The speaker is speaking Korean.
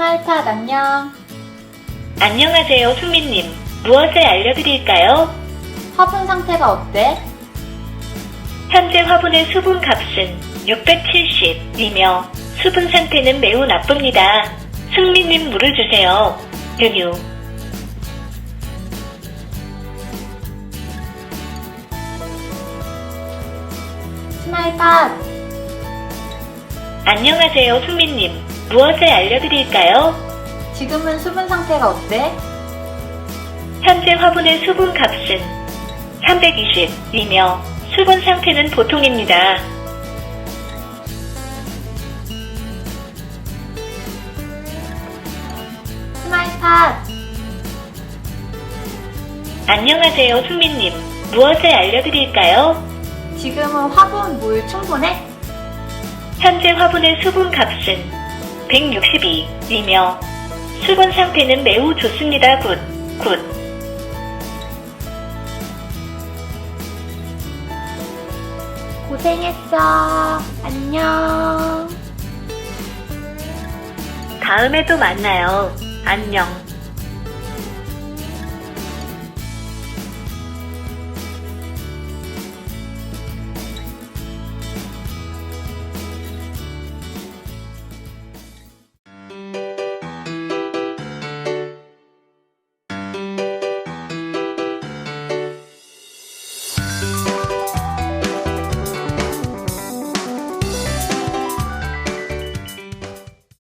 스마일팟 안녕. 안녕하세요, 수민님. 무엇을 알려드릴까요? 화분 상태가 어때? 현재 화분의 수분 값은 670이며 수분 상태는 매우 나쁩니다. 승민님 물을 주세요. 유유. 스마일팟 안녕하세요, 수민님. 무엇을 알려드릴까요? 지금은 수분 상태가 어때? 현재 화분의 수분 값은 320이며 수분 상태는 보통입니다. 스마일팟 안녕하세요, 수민님. 무엇을 알려드릴까요? 지금은 화분 물 충분해? 현재 화분의 수분 값은 162이며 수분 상태는 매우 좋습니다. 굿, 굿. 고생했어. 안녕. 다음에 또 만나요. 안녕.